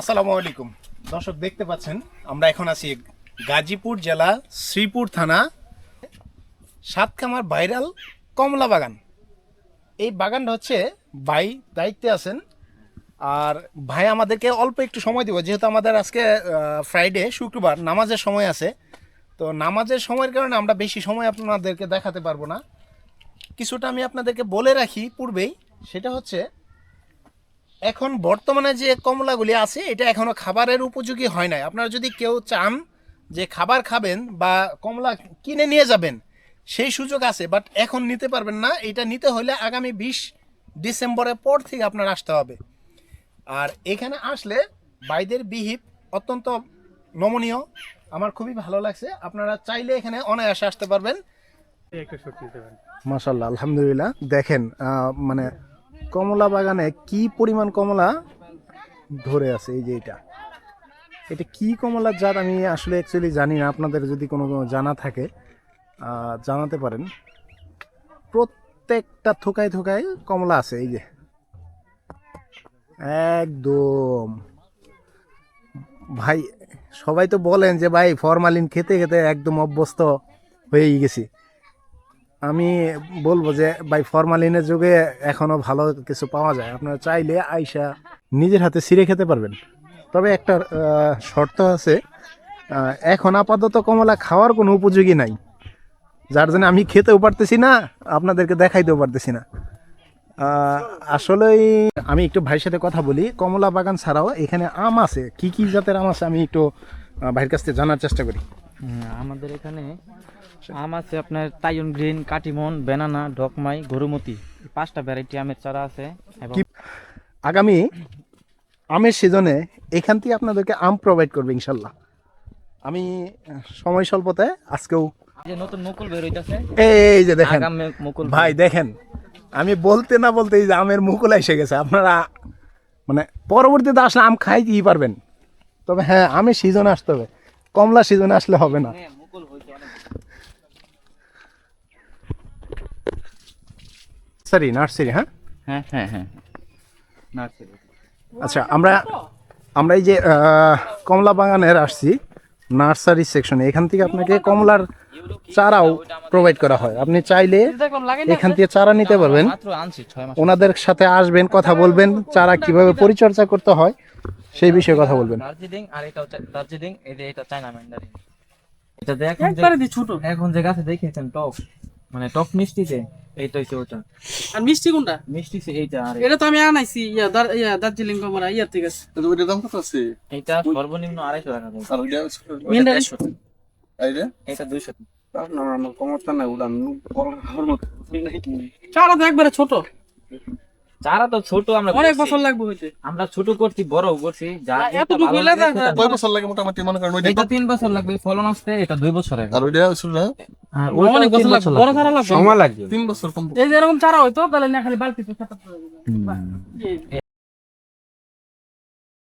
আসসালামু আলাইকুম। দর্শক, দেখতে পাচ্ছেন, আমরা এখন আছি গাজীপুর জেলা শ্রীপুর থানা সাতকামার ভাইরাল কমলা বাগান। এই বাগানটা হচ্ছে ভাই দায়িত্বে আছেন। আর ভাই আমাদেরকে অল্প একটু সময় দিব, যেহেতু আমাদের আজকে ফ্রাইডে শুক্রবার, নামাজের সময় আছে। তো নামাজের সময়ের কারণে আমরা বেশি সময় আপনাদেরকে দেখাতে পারব না। কিছুটা আমি আপনাদেরকে বলে রাখি পূর্বেই, সেটা হচ্ছে এখন বর্তমানে যে কমলাগুলি আছে এটা এখনও খাবারের উপযোগী হয় নাই। আপনারা যদি কেউ চান যে খাবার খাবেন বা কমলা কিনে নিয়ে যাবেন সেই সুযোগ আছে বাট এখন নিতে পারবেন না। এটা নিতে হলে আগামী বিশ ডিসেম্বরের পর থেকে আপনার আসতে হবে। আর এখানে আসলে বাইদের বিহিপ অত্যন্ত নমনীয়। আমার খুবই ভালো লাগছে। আপনারা চাইলে এখানে অনায়াসে আসতে পারবেন। মাশাল্লাহ আলহামদুলিল্লাহ। দেখেন মানে কমলা বাগানে কি পরিমাণ কমলা ধরে আছে? এই যে এটা। এটা কি কমলার জাত আমি আসলে অ্যাকচুয়ালি জানি না। আপনাদের যদি কোনো জানা থাকে জানাতে পারেন। প্রত্যেকটা থোকায় থোকায় কমলা আছে, এই যে। একদম। ভাই, সবাই তো বলেন যে, ভাই, ফরমালিন খেতে খেতে একদম অভ্যস্ত হয়েই গেছি। আমি বলব যে ভাই ফরমালিনের যুগে এখনও ভালো কিছু পাওয়া যায়। আপনারা চাইলে আইসা নিজের হাতে ছিঁড়ে খেতে পারবেন। তবে একটা শর্ত আছে এখন আপাতত কমলা খাওয়ার কোনো উপযোগী নাই। যার জন্য আমি খেতেও পারতেছি না আপনাদেরকে দেখাইতেও পারতেছি না। আহ, আসলেই আমি একটু ভাইয়ের সাথে কথা বলি। কমলা বাগান ছাড়াও এখানে আম আছে। কি কি জাতের আম আছে আমি একটু ভাইয়ের কাছ থেকে জানার চেষ্টা করি। আমাদের এখানে আম আছে আপনার Taiwan green Katimon banana ডকমাই Gourmati. পাঁচটা ভ্যারাইটি আমের চারা আছে এবং আগামী আমের সিজনে এখান থেকে আপনাদেরকে আম প্রোভাইড করবে ইনশাল্লাহ। আমি সময় স্বল্পতায় আজকেও যে নতুন মুকুল বের হইতাছে। এই যে দেখেন। মুকুল ভাই দেখেন আমি বলতে না বলতে এই যে আমের মুকুল এসে গেছে। আপনারা মানে পরবর্তীতে আসলে আম খাইতেই পারবেন। তবে হ্যাঁ আমের সিজনে আসতে হবে। কমলা সিজনে আসলে হবে না। হ্যাঁ, সরি নার্সারি হ্যাঁ? হ্যাঁ হ্যাঁ হ্যাঁ। নার্সারি আচ্ছা আমরা আমরা এই যে কমলা বাগানের আসছি নার্সারি সেকশনে এখান থেকে আপনাকে কমলার চারাও প্রোভাইড করা হয়। আপনি চাইলে এখান থেকে চারা নিতে পারবেন। ওনাদের সাথে আসবেন কথা বলবেন চারা কীভাবে পরিচর্যা করতে হয়। সেই বিষয়ে কথা বলবেন। দার্জিলিং আর এটা হচ্ছে দার্জিলিং এই যে এটা চায়না ম্যান্ডারিন এটা যে- একবারে দি ছোট। এখন যে গাছে দেখেছেন টক মানে টক মিষ্টিতে এইটা হচ্ছে ওটা। আর মিষ্টি কোনটা? মিষ্টি সে এইটা আর এটা তো আমি আনাইছি ইয়া দার ইয়া দার্জিলিং কমরা ইয়া থেকে। আছে তো ওইটার দাম কত আছে? এইটা সর্বনিম্ন আড়াইশো টাকা দেয় আর ওইটা মিন্ডারি? আইরে এটা? দুইশো না আমার কমরটা না উড়ান বড় খাবার মতো। তো একবারে ছোট। চারা তো ছোট আমরা অনেক বছর লাগবে হইতে। আমরা ছোট করছি বড় করছি যা এত কয় বছর লাগে মোটামুটি? মনে করেন ওইটা এটা তিন বছর লাগবে ফলন আসতে এটা দুই বছর আর ওইটা না? আর অনেক বছর লাগবে বড় চারা লাগবে। সময় লাগবে। তিন বছর কম। এই যে এরকম চারা হইতো তাহলে না খালি বালতিতে সেটা